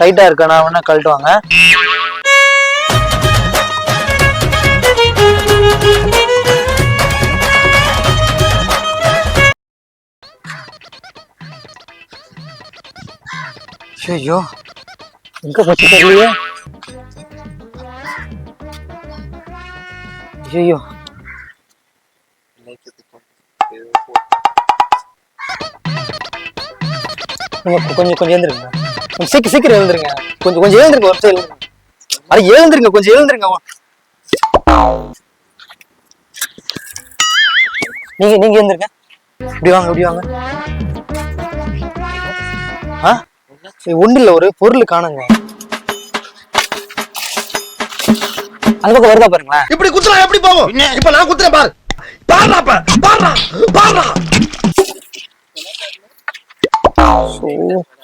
டைட்டா இருக்கா? நான் வேணா கழட்டுவாங்க. ஐயோ எங்க போச்சு தெரியலையே ஐயோ கொஞ்சம் கொஞ்சம் எழுந்துருங்க. கொஞ்சம் சீக்கிரம் சீக்கிரம் எழுந்துருங்க. கொஞ்சம் கொஞ்சம் எழுந்துருங்க ஒரு சைடு அது அட எழுந்துருங்க கொஞ்சம் எழுந்துருங்க. நீங்க நீங்க எழுந்துருங்க. இப்படி வாங்க இப்படி வாங்க. ஆ? ஒன்றும் இல்லை ஒரு பொருள் காணுங்க. அந்த பக்கம் வருதா பாருங்களேன். இப்படி குத்துறா எப்படி போவோம் இப்ப நான் குத்துறேன் பாரு. பாடுறா அப்ப. பாடுறா. பாடுறா. ஓ,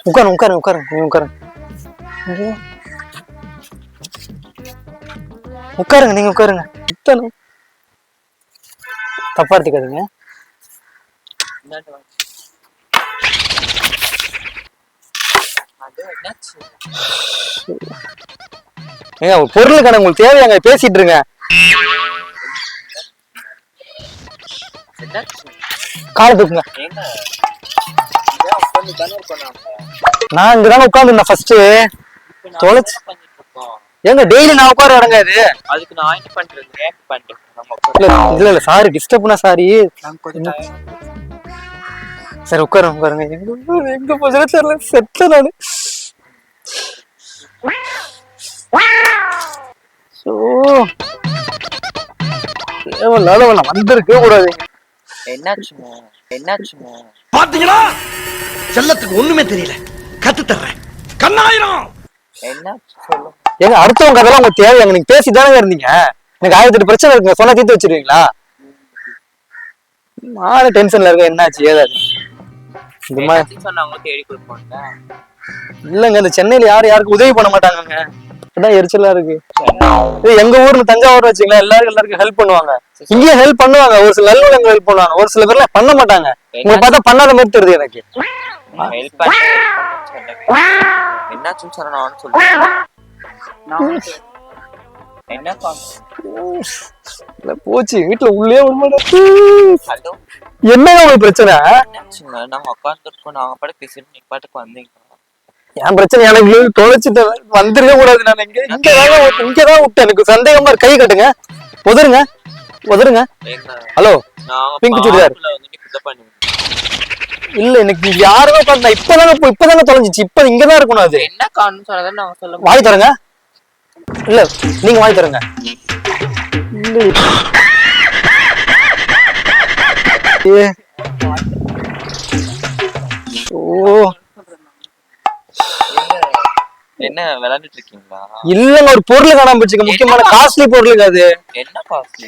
உட்காருங்க உட்காருங்க உட்காருங்க நீங்க உட்காருங்க நீங்க உட்காருங்க. இத்தனை தப்பா எடுத்துக்காதீங்க. ஏங்க பொருளுக்கான உங்களுக்கு தேவையாங்க பேசிட்டு இருங்க. காலை தூக்குங்க. நான் இங்கதாங்க உட்காந்துருந்தேன் ஃபர்ஸ்ட் தொலைச்சு. ஏங்க டெய்லி நான் உட்கார இடங்க இது. அதுக்கு நான் என்ன பண்றது பண்றேன் நம்ம இல்ல இல்ல இல்ல சாரி டிஸ்டர்ப்னா சாரி சரி உட்காருங்க உட்காருங்க. எங்க எங்க போச்சுன்னு தெரியல செத்த நானு. ஸோ தேவையில்லாத வந்திருக்கவே கூடாதுங்க என்னாச்சுங்க என்னாச்சுங்க பாத்தீங்களா? செல்லத்துக்கு ஒண்ணுமே தெரியல. கத்து தர்றேன். கண்ணாயிரம்! என்னாச்சு சொல்லுங்க ஏங்க அடுத்தவங்க கதைலாம் உங்களுக்கு தேவையாங்க நீங்க பேசி தானே இருந்தீங்க. எனக்கு ஆயிரத்தி எட்டு பிரச்சனை இருக்குங்க. சொன்னா தீர்த்து வச்சிருவீங்களா? நானும் டென்ஷன்ல இருக்கேன் என்னாச்சு? ஏதாச்சு இந்த மாதிரி. தேடி இல்லங்க இந்த சென்னையில யாரும் யாருக்கும் உதவி பண்ண மாட்டாங்கங்க. அதான் எரிச்சலா இருக்கு. இது எங்க ஊர்ல தஞ்சாவூர் வச்சுங்களேன் எல்லாருக்கும் எல்லாருக்கும் ஹெல்ப் பண்ணுவாங்க. இங்கேயும் ஹெல்ப் பண்ணுவாங்க. ஒரு சில நல்லவங்க ஹெல்ப் பண்ணுவாங்க. ஒரு சில பேர்லாம் பண்ண மாட்டாங்க. உங்களை பார்த்தா பண்ணாத மாதிரி தெரியுது எனக்கு. ஹெல்ப் பண்ண என்னாச்சுன்னு சொன்ன நானும் சொல்லுவேன் என்ன போச்சு? வீட்டுல உள்ளே உங்களுக்கு பிரச்சனை? நாங்க உட்காந்துருக்கோம் நாங்க பாட்டு பேசிட்டு நீங்க பாட்டுக்கு வந்தீங்க. என் பிரச்சனை? எனக்கு தொலைச்சிட்டு வந்திருக்க கூடாது நான் இங்க இங்கதான் இங்கதான் விட்டேன். எனக்கு சந்தேகமா. கை கட்டுங்க. உதருங்க. உதருங்க. ஹலோ. Pink சுடிதார். இல்ல எனக்கு யாருமே நான் இப்பதாங்க இப்பதாங்க தொலைஞ்சிச்சு. இப்ப இங்கதான் இருக்கணும் அது. என்ன காரணம்? சொன்னதை நாங்க சொல்ல வாய் தரங்க இல்ல நீங்க வாய் தரங்க. ஓ. என்ன விளையாண்டுட்டு இருக்கீங்களா இல்லங்க ஒரு பொருள் காணாம போச்சுங்க. முக்கியமான காஸ்ட்லி பொருளுங்க அது. என்ன பாருங்க.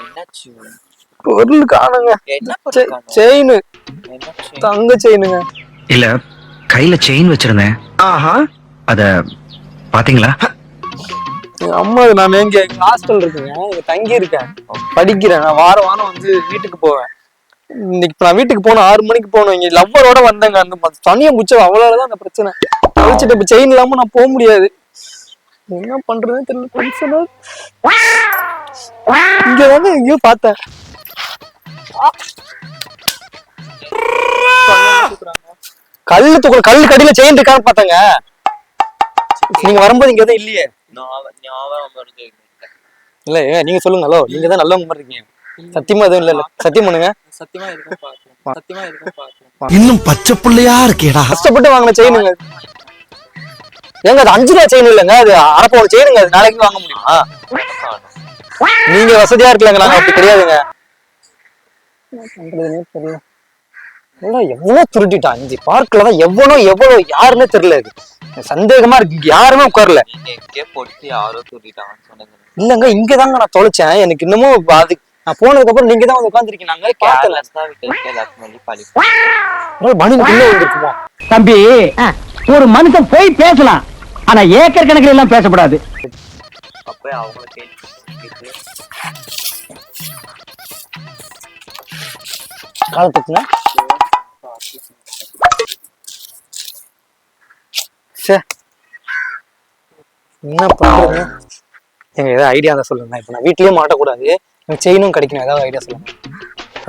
என்னாச்சு? பொருள் காணுங்க? செயின்? தங்க செயினுங்க. இல்ல கையில செயின் வச்சிருந்தேன். ஆஹா. அத பாத்தீங்களா? எங்க அம்மா நான் எங்க ஹாஸ்டல் இருக்குங்க. இங்க தங்கி இருக்கேன் படிக்கிறேன். நான் வாரம் வாரம் வந்து வீட்டுக்கு போவேன். இன்னைக்கு நான் வீட்டுக்கு போனேன் ஆறு மணிக்கு போகணும். இங்க லவ்வரோட வந்தேங்க. அந்த ம- தனியா முச்சம் அவ்வளவுதான் அந்த பிரச்சனை. அழிச்சிட்டு இப்ப செயின் இல்லாம நான் போக முடியாது. என்ன பண்றதுன்னு தெரியல டென்ஷனா இங்க வந்து எங்கேயோ பார்த்தேன். கல்லு தூக்கல கல் கடியில செயின் இருக்கான்னு பார்த்தேங்க. நீங்க வரும்போது இங்க எதுவும் இல்லையே. இல்ல ஏங்க நீங்க சொல்லுங்க ஹலோ. நீங்க தான் நல்லவங்க மாதிரி இருக்கீங்க. சத்தியமா எதுவும் இல்ல இல்ல. சத்தியம் பண்ணுங்க. சத்தியமா இருக்கும் சத்தியமா இருக்கும் இன்னும் பச்சை புள்ளையா இருக்கேடா. கஷ்டப்பட்டு வாங்கின செயினுங்க ஏங்க அது அஞ்சு ரூபா செயின் இல்லைங்க அது அரை பவுன் செயினுங்க அது நாளைக்கு வாங்க முடியுமா? நீங்க வசதியா இருக்கலங்க நாங்க அப்படி கிடையாதுங்க. எவ்வளவு திருட்டிட்டான் அஞ்சு பார்க்ல தான் எவ்வளோ எவ்வளவு யாருன்னே தெரியல இது. சந்தேகமா இருக்கு. யாருமே உட்காரல. போட்டு யாரோ தூக்கிட்டாங்கன்னு இல்லங்க இங்கதாங்க நான் தொலைச்சேன். எனக்கு இன்னமும் அது நான் போனதுக்கு அப்புறம் நீங்க தான் வந்து உட்காந்துருக்கீங்க நாங்களே விட்டு பழி உள்ள வந்துருக்குமா தம்பி ஒரு மனுஷன் போய் பேசலாம். ஆனா ஏக்கர் கணக்கில் எல்லாம் பேசக்கூடாது அப்போ அவங்கள கேள்வி கேட்டு. காலத்துக்குங்க சே என்ன பண்றது? எங்க ஏதாவது ஐடியா தான் சொல்லுங்க இப்ப நான் வீட்லயே மாட்டக்கூடாது. எனக்கு செயினும் கிடைக்கணும். ஏதாவது ஐடியா சொல்லுங்க.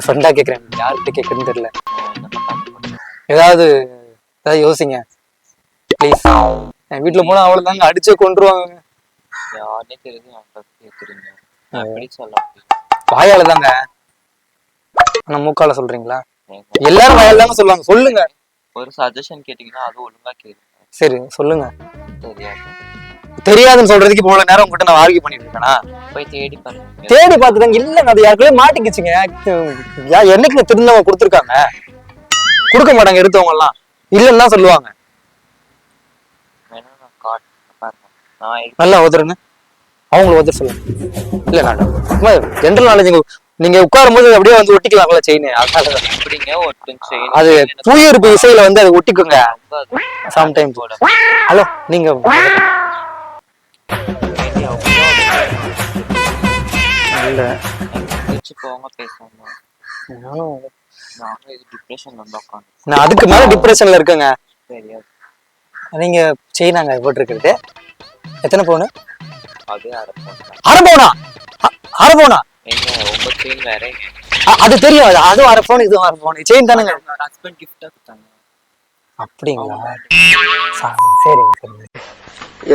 ஃப்ரெண்டா கேக்குறேன். யார்கிட்ட கேக்குறதுன்னு தெரியல. ஏதாவது ஏதாவது யோசிங்க. ப்ளீஸ் என் வீட்டுல போனா அவ்வளவுதாங்க. அடிச்சே கொண்டுருவாங்க யாருனே தெரியுது. வாயால தாங்க ஆனா மூக்கால சொல்றீங்களா? எல்லாரும் வாயால தாங்க சொல்லுவாங்க. சொல்லுங்க. ஒரு சஜஷன் கேட்டீங்கன்னா அது ஒழுங்கா கேளுங்க. சரி சொல்லுங்க. தெரியாது. தெரியாதுன்னு சொல்றதுக்கு இவ்வளவு நேரம் உங்ககிட்ட நான் ஆர்கியூ பண்ணிட்டு இருக்கேனா? போய் தேடி பாருங்க தேடி பார்த்துட்டாங்க இல்லங்க அது யாருக்குள்ளே மாட்டிக்கிச்சுங்க. யா என்னைக்கு திருந்தவங்க கொடுத்துருக்காங்க? கொடுக்க மாட்டாங்க எடுத்தவங்க எல்லாம் இல்லைன்னு தான் சொல்லுவாங்க. நல்லா உதருங்க அவங்கள உதற சொல்லுங்க. இல்ல நான் ஜென்ரல் நாலேஜ் நீங்க உட்காரும் போது அப்படியே வந்து ஒட்டிக்கலாம்ல செயின் அது தூய இருப்பு இசையில வந்து அது ஒட்டிக்கோங்க. சம்டைம் போட. ஹலோ நீங்க இல்ல. நான் அதுக்கு மேல டிப்ரெஷன்ல இருக்கேங்க. நீங்க செய்யினாங்க போட்டிருக்கிறது. எத்தனை பவுனு? அது அரை பவுனா. அரை பவுனா? அது தெரியும். அது அதுவும் அரை பவுன் இதுவும் அரை பவுன் செயின் தானுங்க? ஹஸ்பண்ட் கிஃப்டா கொடுத்தாங்க. அப்படிங்களா? சரிங்க சரிங்க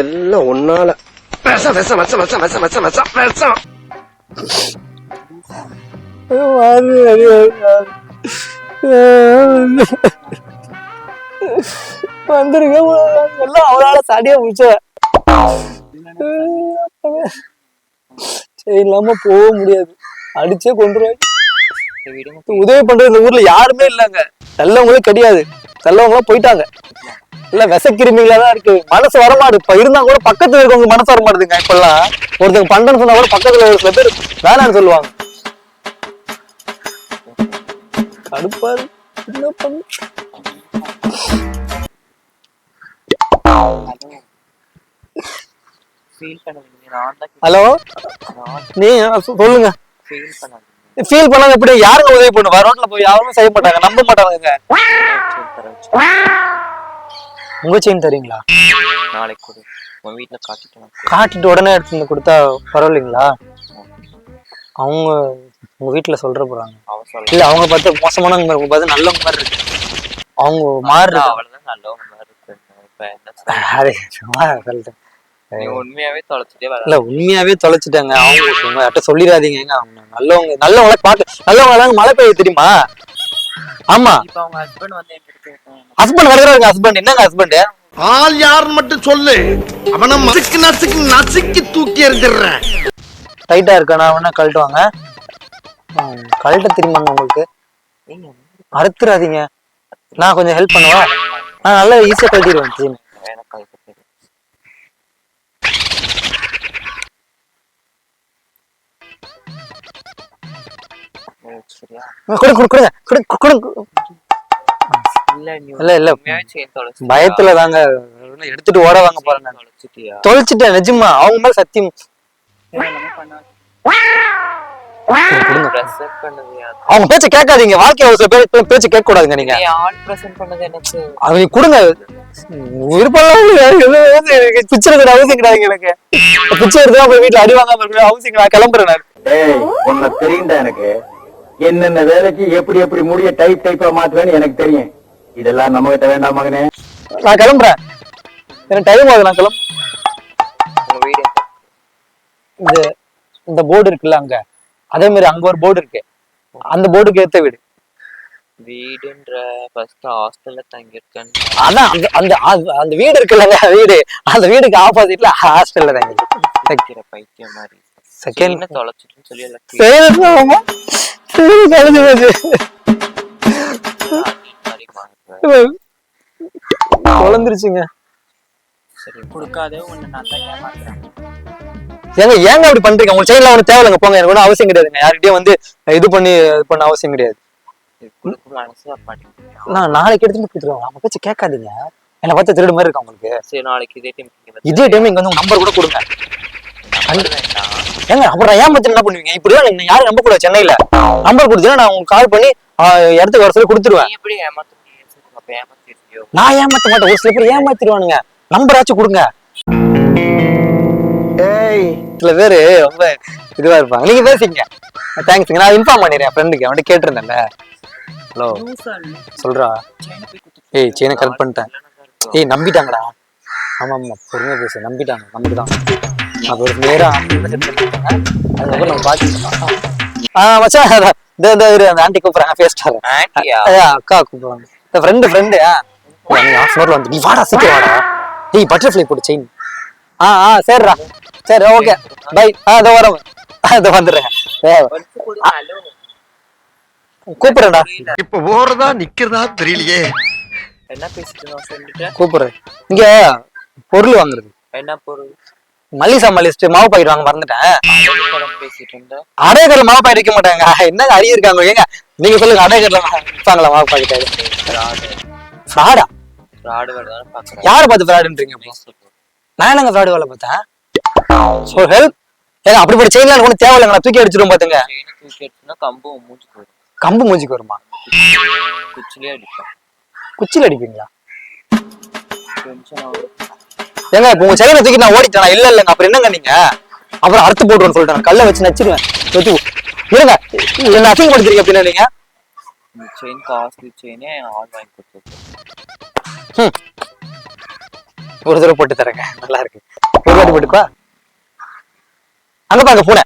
எல்லாம் ஒன்னால விஷம் விஷம் விஷம் விஷம் விஷம் விஷம் விஷம் விஷம் வந்துருங்க. எல்லாம் அவளால சாடியா முடிச்ச சரி இல்லாம போக முடியாது. அடிச்சே கொண்டுருவாங்க உதவி பண்றது இந்த ஊர்ல யாருமே இல்லைங்க. நல்லவங்களே கிடையாது. நல்லவங்களும் போயிட்டாங்க. இல்ல விசக்கிருமிகளா தான் இருக்கு. மனசு வரமாடு இப்ப இருந்தா கூட பக்கத்துல இருக்கவங்க மனசு வரமாட்டுதுங்க இப்பெல்லாம். ஒருத்தங்க பண்றேன்னு சொன்னா கூட பக்கத்துல ஒரு சில பேர் வேணாம்னு சொல்லுவாங்க. என்ன பண்ண ஃபீல் பண்ணாதீங்க நான் தான் ஹலோ? நீ சொல்லுங்க. ஃபீல் பண்ணாத எப்படி யாருங்க உதவி பண்ணுவா? ரோட்ல போய் யாரும் செய்ய மாட்டாங்க. நம்ப மாட்டாங்க. உங்க செயின் தரீங்களா? நாளைக்கு கொடு. உன் வீட்டுல காட்டிட்டு காட்டிட்டு உடனே எடுத்து கொடுத்தா பரவாயில்லைங்களா? அவங்க உங்க வீட்டுல சொல்ற போறாங்க. இல்ல அவங்க பார்த்து மோசமானவங்க மாதிரி பார்த்து நல்லவங்க மாதிரி இருக்கு. அவங்க மாறு இருக்கு. அவளதான் நல்லவங்க மாதிரி இருக்கு. உண்மையாவே தொலைச்சிட்டே இல்ல உண்மையாவே தொலைச்சிட்டாங்க. அவங்க உங்ககிட்ட சொல்லிடாதீங்க அவங்க நல்லவங்க நல்லவங்கள பாக்க நல்லவங்க மழை பெய்ய தெரியுமா? ஆமா. ஹஸ்பண்ட் வருகிறாரு ஹஸ்பண்ட் என்னங்க ஹஸ்பண்ட் ஆள் யாருன்னு மட்டும் சொல்லு. அவனை நசுக்கு நசுக்கு நசுக்கி தூக்கி எறிஞ்சிடுறேன். டைட்டா இருக்கானா? அவனா கழட்டுவாங்க. கழட்ட திரும்பாங்க உங்களுக்கு? அறுத்துறாதீங்க. நான் கொஞ்சம் ஹெல்ப் பண்ணுவேன் நான் நல்லா ஈஸியாக கழட்டிடுவேன் திரும்பி பயத்துல தாங்க. எடுத்துட்டு ஓட வாங்க பாருங்க. தொலைச்சிட்டேன் நிஜமா. அவங்க மேல சத்தியம். அவங்க பேச்ச கேட்காதீங்க. வாழ்க்கை அவசர பேச்சு கேட்க கூடாதுங்க நீங்க. அவங்க கொடுங்க. விருப்பம் பிச்சர் எடுக்கிற அவசியம் எனக்கு. பிச்சர் எடுத்து அவங்க வீட்டுல அடி வாங்காம அவசியம் நான் எனக்கு. என்னென்ன வேலைக்கு எப்படி எப்படி முடிய டைப் டைப்பா மாத்துவேன்னு எனக்கு தெரியும். இதெல்லாம் நம்ம கிட்ட வேண்டாம் மகனே. நான் கிளம்புறேன். எனக்கு டைம் ஆகுது நான் கிளம்ப? இந்த இந்த போர்டு இருக்குல்ல அங்க. அதே மாதிரி அங்க ஒரு போர்டு இருக்கு. அந்த போர்டுக்கு ஏத்த வீடு. வீடுன்ற ஃபர்ஸ்ட் ஹாஸ்டல்ல தங்கி இருக்கேன் அதான் அந்த அந்த அந்த- அந்த வீடு இருக்குல்லங்க வீடு. அந்த வீடுக்கு ஆப்போசிட்ல ஹாஸ்டல்ல தாங்க வைக்கிற பைத்தியம் மாதிரி. செகண்ட் தொலைச்சிட்டுன்னு சொல்லி. குழந்துருச்சுங்க சரி கொடுக்காதே உன்னை நான் தான் ஏமாத்துறேன். ஏங்க ஏங்க அப்படி பண்றீங்க? உங்க செயின்ல ஒண்ணு தேவையில்லைங்க போங்க எனக்கு ஒன்றும் அவசியம் கிடையாதுங்க. யார்கிட்டயும் வந்து இது பண்ணி இது பண்ண அவசியம் கிடையாது. நான் நாளைக்கு எடுத்துட்டு கொடுத்துருவாங்க அவங்க பேச்சு கேட்காதீங்க. என்னை பார்த்து திருடு மாதிரி இருக்கா உங்களுக்கு? சரி நாளைக்கு இதே டைம் இதே டைம் இங்க வந்து உங்க நம்பர் கூட கொடுங்க. ஏங்க அப்புறம் ஏன் பத்தி என்ன பண்ணுவீங்க? இப்படிதான் நீங்க யாரும் நம்ப கூடாது சென்னையில. நம்பர் கொடுத்தீங்கன்னா நான் உங்களுக்கு கால் பண்ணி இடத்துக்கு வர சொல்லி கொடுத்துருவேன். நீ எப்படி ஏமாத்த நான் ஏமாத்த மாட்டேன். ஒரு சில பேர் ஏமாத்திடுவானுங்க நம்பராச்சும் கொடுங்க. ஏய். சில பேரு ரொம்ப இதுவா இருப்பாங்க. நீங்க பேசிங்க. தேங்க்ஸ்ங்க நான் இன்ஃபார்ம் பண்ணிடுறேன் ஃப்ரெண்டுக்கு அவன்கிட்ட கேட்டிருந்தேன்ல. ஹலோ சொல்றா. ஏய் செயினை கரெக்ட் பண்ணிட்டேன். ஏய் நம்பிட்டாங்கடா. ஆமா ஆமா பொறுமையா பேசு. நம்பிட்டாங்க. நம்பிட்டாங்க அப்புறம் நேரா அதுக்கப்புறம் நம்ம பாத்துக்கலாம் ஆ மச்சான் அதான், இந்த இந்த இரு, அந்த ஆண்டி கூப்பிடுறாங்க ஆண்டியா அக்கா கூப்பிடுவாங்க. இந்த ஃப்ரெண்டு ஃப்ரெண்டு நீ ஆஃப் அன் வந்து நீ வாடா சீக்கிரம் வாடா. டேய் பட்டர்ஃப்ளை போட்டு செயின் ஆ ஆ சரிடா சரி ஓகே பை ஆ இதோ வரேன் இதோ வந்துடுறேன். கூப்பிடுறேன்டா. இப்ப ஓடுறதா நிக்கிறதா தெரியலையே. என்ன பேசிட்டு கூப்பிடுறேன். இங்க பொருள் வாங்குறது. என்ன பொருள்? மல்லிகை சாமான் லிஸ்ட் மாவு பாக்கெட் வாங்க மறந்துட்டேன். அடையகர்ல மாவு பாக்கெட் வைக்க மாட்டாங்க. என்ன அடி இருக்காங்க ஏங்க நீங்க சொல்லுங்க அடையகர்ல விற்பாங்களா மாவு பாக்கெட்? ஃப்ராடு யாரை பார்த்து ஃப்ராடுன்றீங்க நான் என்னங்க ஃப்ராடு வேலை பார்த்தேன்? ஒரு ஹெல்ப் ஏங்க அப்படிப்பட்ட செயின்லாம் ஒன்றும் தேவையில்லைங்க. நான் தூக்கி அடிச்சிடும் பாத்துங்க. செயினை தூக்கி எடுத்துனா கம்பு மூஞ்சி போயிடும் கம்பு மூஞ்சிக்கு வருமா? குச்சிலே அடிப்பேன். குச்சியில் அடிப்பீங்களா? ஏங்க இப்போ உங்க செயினை தூக்கி நான் ஓடிட்டேன்? இல்ல இல்லைங்க அப்புறம் என்னங்க நீங்க? அப்புறம் அறுத்து போட்டுருன்னு சொல்லிட்டேன். கல்லை வச்சு நச்சிருவேன் வச்சு இருங்க. என்ன அசிங்கப்படுத்துறீங்க அப்படின்னா நீங்க? செயின் காஸ்ட்லி செயினே ஆள் வாங்கி கொடுத்துருக்கு ஹம். ஒரு தடவை போட்டு தரேங்க. நல்லா இருக்கு. ஒரு வாட்டி போட்டுக்கா அங்க பாருங்க பூனை.